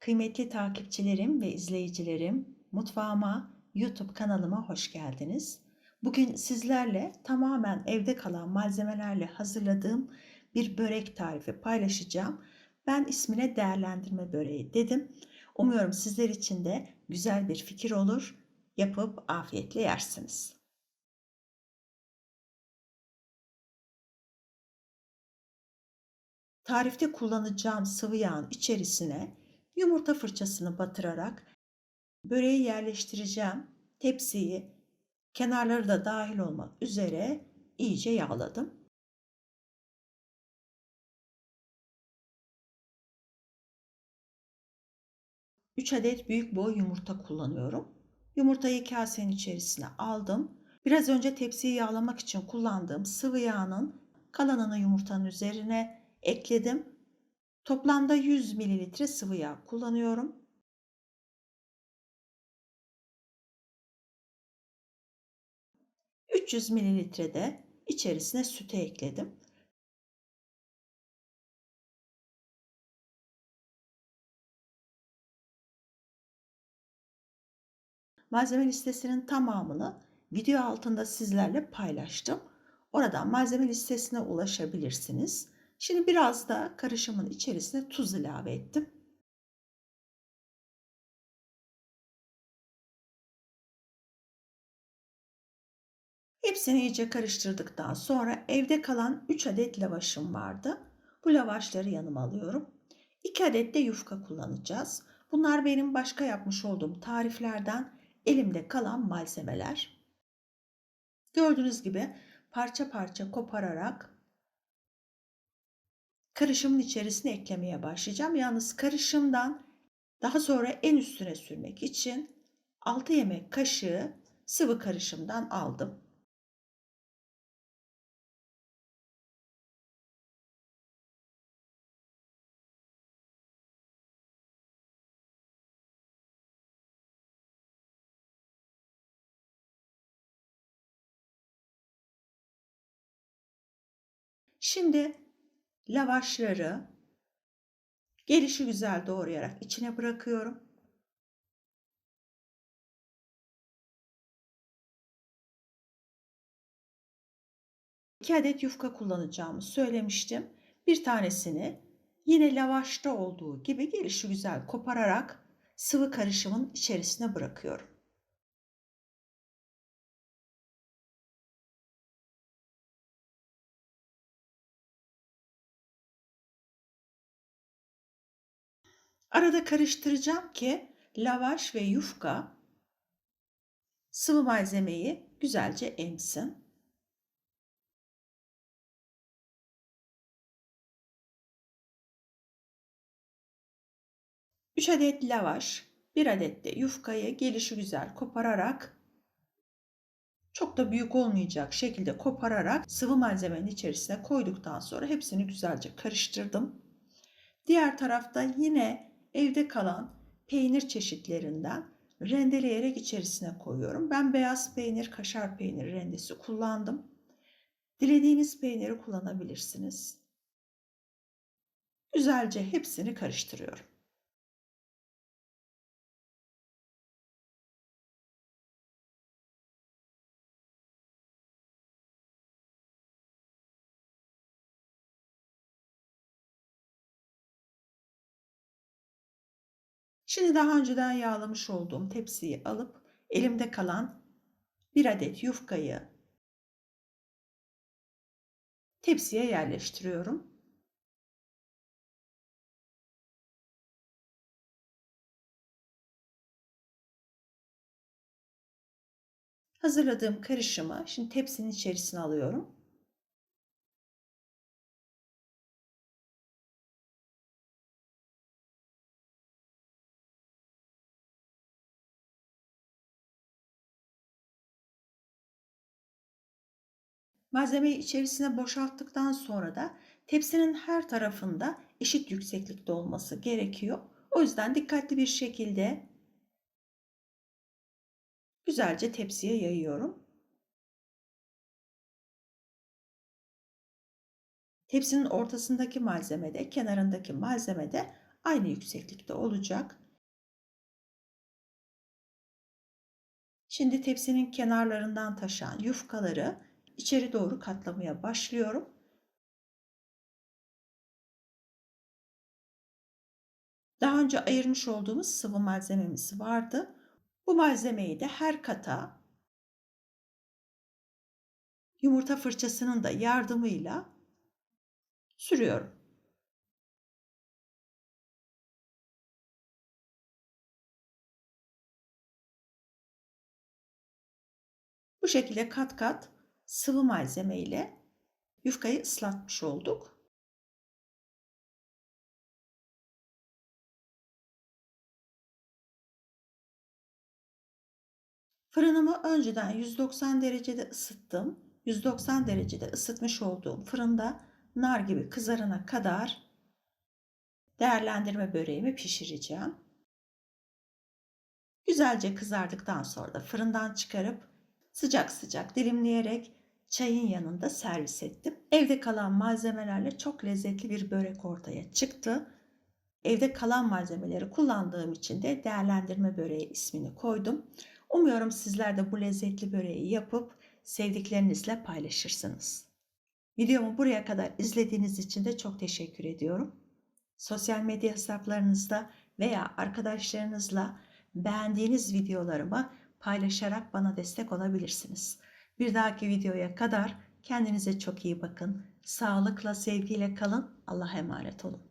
Kıymetli takipçilerim ve izleyicilerim, mutfağıma, YouTube kanalıma hoş geldiniz. Bugün sizlerle tamamen evde kalan malzemelerle hazırladığım bir börek tarifi paylaşacağım. Ben ismine değerlendirme böreği dedim. Umuyorum sizler için de güzel bir fikir olur. Yapıp afiyetle yersiniz. Tarifte kullanacağım sıvı yağın içerisine yumurta fırçasını batırarak böreği yerleştireceğim. Tepsiyi kenarları da dahil olmak üzere iyice yağladım. Üç adet büyük boy yumurta kullanıyorum. Yumurtayı kasenin içerisine aldım. Biraz önce tepsiyi yağlamak için kullandığım sıvı yağının kalanını yumurtanın üzerine ekledim. Toplamda 100 ml sıvı yağ kullanıyorum. ...300 ml de içerisine sütü ekledim. Malzeme listesinin tamamını video altında sizlerle paylaştım. Oradan malzeme listesine ulaşabilirsiniz. Şimdi biraz da karışımın içerisine tuz ilave ettim. Hepsini iyice karıştırdıktan sonra evde kalan 3 adet lavaşım vardı. Bu lavaşları yanıma alıyorum. 2 adet de yufka kullanacağız. Bunlar benim başka yapmış olduğum tariflerden elimde kalan malzemeler. Gördüğünüz gibi parça parça kopararak karışımın içerisine eklemeye başlayacağım. Yalnız karışımdan daha sonra en üstüne sürmek için 6 yemek kaşığı sıvı karışımdan aldım. Şimdi lavaşları gelişi güzel doğrayarak içine bırakıyorum. İki adet yufka kullanacağımı söylemiştim. Bir tanesini yine lavaşta olduğu gibi gelişi güzel kopararak sıvı karışımın içerisine bırakıyorum. Arada karıştıracağım ki lavaş ve yufka sıvı malzemeyi güzelce emsin. Üç adet lavaş, bir adet de yufkayı gelişi güzel kopararak çok da büyük olmayacak şekilde kopararak sıvı malzemenin içerisine koyduktan sonra hepsini güzelce karıştırdım. Diğer tarafta yine evde kalan peynir çeşitlerinden rendeleyerek içerisine koyuyorum. Ben beyaz peynir, kaşar peyniri rendesi kullandım. Dilediğiniz peyniri kullanabilirsiniz. Güzelce hepsini karıştırıyorum. Şimdi daha önceden yağlamış olduğum tepsiyi alıp elimde kalan bir adet yufkayı tepsiye yerleştiriyorum. Hazırladığım karışımı şimdi tepsinin içerisine alıyorum. Malzemeyi içerisine boşalttıktan sonra da tepsinin her tarafında eşit yükseklikte olması gerekiyor. O yüzden dikkatli bir şekilde güzelce tepsiye yayıyorum. Tepsinin ortasındaki malzemede, kenarındaki malzemede aynı yükseklikte olacak. Şimdi tepsinin kenarlarından taşan yufkaları içeri doğru katlamaya başlıyorum. Daha önce ayırmış olduğumuz sıvı malzememiz vardı. Bu malzemeyi de her kata yumurta fırçasının da yardımıyla sürüyorum. Bu şekilde kat kat sıvı malzeme ile yufkayı ıslatmış olduk. Fırınımı önceden 190 derecede ısıttım. 190 derecede ısıtmış olduğum fırında nar gibi kızarana kadar değerlendirme böreğimi pişireceğim. Güzelce kızardıktan sonra da fırından çıkarıp sıcak sıcak dilimleyerek çayın yanında servis ettim. Evde kalan malzemelerle çok lezzetli bir börek ortaya çıktı. Evde kalan malzemeleri kullandığım için de değerlendirme böreği ismini koydum. Umuyorum sizler de bu lezzetli böreği yapıp sevdiklerinizle paylaşırsınız. Videomu buraya kadar izlediğiniz için de çok teşekkür ediyorum. Sosyal medya hesaplarınızda veya arkadaşlarınızla beğendiğiniz videolarımı paylaşarak bana destek olabilirsiniz. Bir dahaki videoya kadar kendinize çok iyi bakın. Sağlıkla, sevgiyle kalın. Allah'a emanet olun.